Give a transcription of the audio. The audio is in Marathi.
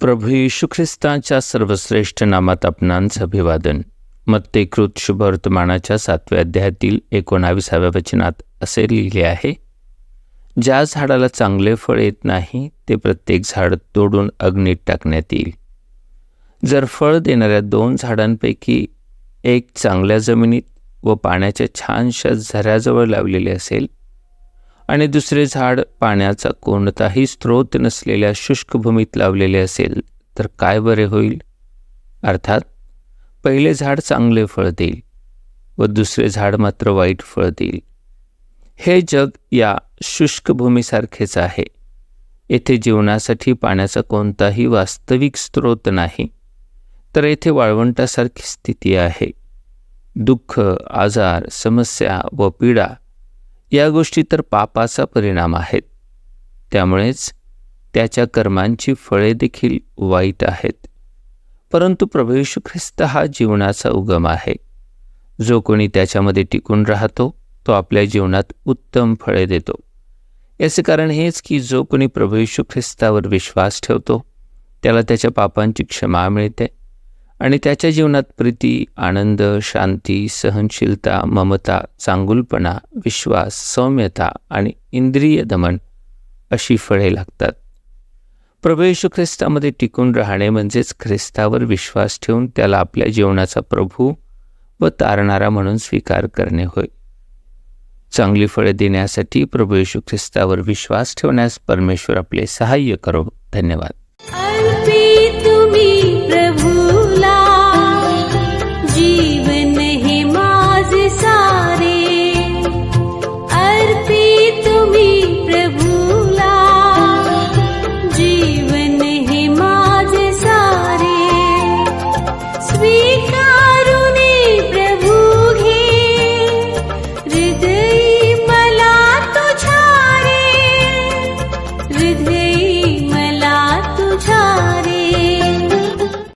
प्रभू येशू ख्रिस्ताच्या सर्वश्रेष्ठ नामात आपणांचं अभिवादन. मत्तेकृत शुभवर्तमानाच्या सातव्या अध्यायातील एकोणाविसाव्या वचनात असे लिहिले आहे. ज्या झाडाला चांगले फळ येत नाही ते प्रत्येक झाड तोडून अग्नीत टाकण्यात येईल. जर फळ देणाऱ्या दोन झाडांपैकी एक चांगल्या जमिनीत व पाण्याच्या छानशा झऱ्याजवळ लावलेले असेल आणि दुसरे झाड पाण्याचा कोणताही स्रोत नसलेल्या शुष्क भूमीत लावलेले असेल तर काय बरे होईल? अर्थात पहिले झाड चांगले फळ देईल व दुसरे झाड मात्र वाईट फळ देईल. हे जग या शुष्क भूमीसारखेच आहे. येथे जीवनासाठी पाण्याचा कोणताही वास्तविक स्रोत नाही. तर येथे वाळवंटासारखी स्थिती आहे. दुःख आजार समस्या व पीडा या गोष्टी तर पापाचा परिणाम आहेत. त्यामुळेच त्याच्या कर्मांची फळे देखील वाईट आहेत. परंतु प्रभू ख्रिस्त हा जीवनाचा उगम आहे. जो कोणी त्याच्यामध्ये टिकून राहतो तो आपल्या जीवनात उत्तम फळे देतो. याचे कारण हेच की जो कोणी प्रभू ख्रिस्तावर विश्वास ठेवतो त्याला त्याच्या पापांची क्षमा मिळते आणि त्याच्या जीवनात प्रीती आनंद शांती सहनशीलता ममता चांगुलपणा विश्वास सौम्यता आणि इंद्रिय दमन अशी फळे लागतात. प्रभू येशू ख्रिस्तामध्ये टिकून राहणे म्हणजेच ख्रिस्तावर विश्वास ठेवून त्याला आपल्या जीवनाचा प्रभू व तारणारा म्हणून स्वीकार करणे होय. चांगली फळे देण्यासाठी प्रभू येशू ख्रिस्तावर विश्वास ठेवण्यास परमेश्वर आपले सहाय्य करो. धन्यवाद.